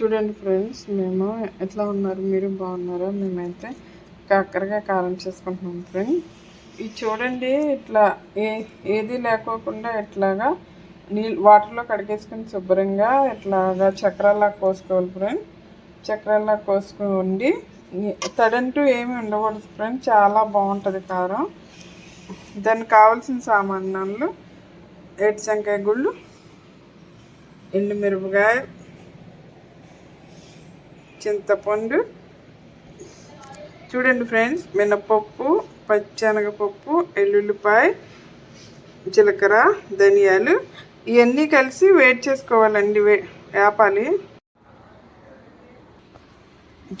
చూడండి ఫ్రెండ్స్ మేము ఎట్లా ఉన్నారు? మీరు బాగున్నారా? మేమైతే కాకరకాయ కారం చేసుకుంటున్నాం ఫ్రెండ్. ఇది చూడండి ఇట్లా ఏ ఏది లేకోకుండా ఇట్లాగా నీళ్ళు వాటర్లో కడిగేసుకొని శుభ్రంగా ఇట్లాగా చక్రాల్లా కోసుకోవాలి ఫ్రెండ్. చక్రాల్లా కోసుకోండి తడంటూ ఏమి ఉండకూడదు ఫ్రెండ్. చాలా బాగుంటుంది కారం. దానికి కావాల్సిన సామాన్లు ఏటిశంకాయ గుళ్ళు ఎండుమిరపకాయ చింతపండు. చూడండి ఫ్రెండ్స్ మినపప్పు పచ్చనగపప్పు ఎల్లుల్లిపాయ జీలకర్ర ధనియాలు. ఇవన్నీ కలిసి వేడి చేసుకోవాలండి వే వేపాలి.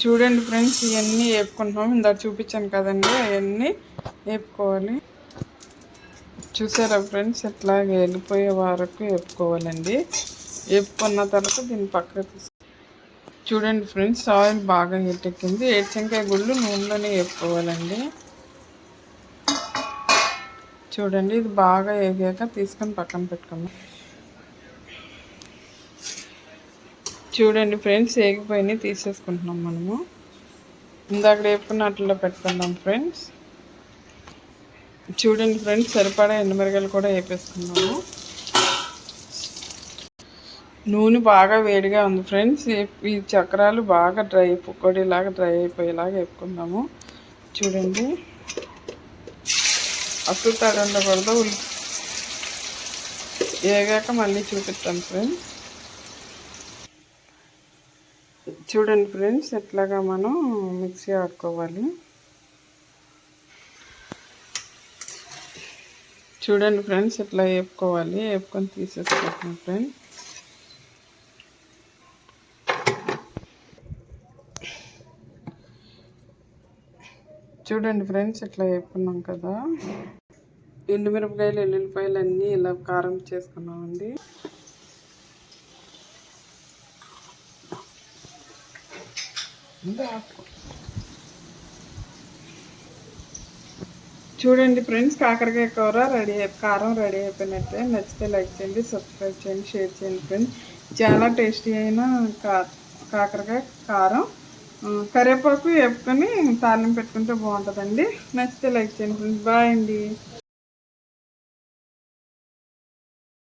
చూడండి ఫ్రెండ్స్ ఇవన్నీ వేపుకుంటున్నాం. ఇందాక చూపించాను కదండి అవన్నీ వేపుకోవాలి. చూసారా ఫ్రెండ్స్ ఎట్లా వెళ్ళిపోయే వరకు వేపుకోవాలండి. వేపుకున్న తర్వాత దీన్ని పక్కకు తీసుకు చూడండి ఫ్రెండ్స్ ఆయిల్ బాగా ఎట్టెక్కింది ఏడ్చంకాయ గుళ్ళు నూనెలోనే వేసుకోవాలండి చూడండి ఇది బాగా వేగాక తీసుకొని పక్కన పెట్టుకుందాం. చూడండి ఫ్రెండ్స్ వేగిపోయినాయి తీసేసుకుంటున్నాం మనము. ఇందాక వేపుకున్న అట్లా పెట్టుకుందాం ఫ్రెండ్స్. చూడండి ఫ్రెండ్స్ సరిపడా ఎండుమిరగాయలు కూడా వేపేసుకున్నాము. నూనె బాగా వేడిగా ఉంది ఫ్రెండ్స్. ఈ చక్రాలు బాగా డ్రై పొక్కడిలాగా డ్రై అయిపోయేలాగా వేపుకుందాము. చూడండి. అసలు తడి ఉల్లి వేగాక మళ్ళీ చూపిస్తాను ఫ్రెండ్స్. చూడండి ఫ్రెండ్స్ ఎట్లాగా మనం మిక్సీ ఆడుకోవాలి. చూడండి ఫ్రెండ్స్ ఇట్లా వేపుకోవాలి. వేపుకొని తీసేసుకుంటున్నాం ఫ్రెండ్స్. చూడండి ఫ్రెండ్స్ ఇట్లా వేపుకున్నాం కదా. ఎండుమిరపకాయలు ఎల్లుల్లిపాయలు అన్నీ ఇలా కారం చేసుకున్నామండి. చూడండి ఫ్రెండ్స్ కాకరకాయ కూర రెడీ కారం రెడీ అయిపోయినట్టే. నచ్చితే లైక్ చేయండి సబ్స్క్రైబ్ చేయండి షేర్ చేయండి ఫ్రెండ్స్. చాలా టేస్టీ అయిన కాకరకాయ కారం. కరివేపాకు వేపుకొని తాలింపు పెట్టుకుంటే బాగుంటుందండి. నచ్చితే లైక్ చేయండి ఫ్రెండ్స్. బాయ్ అండి.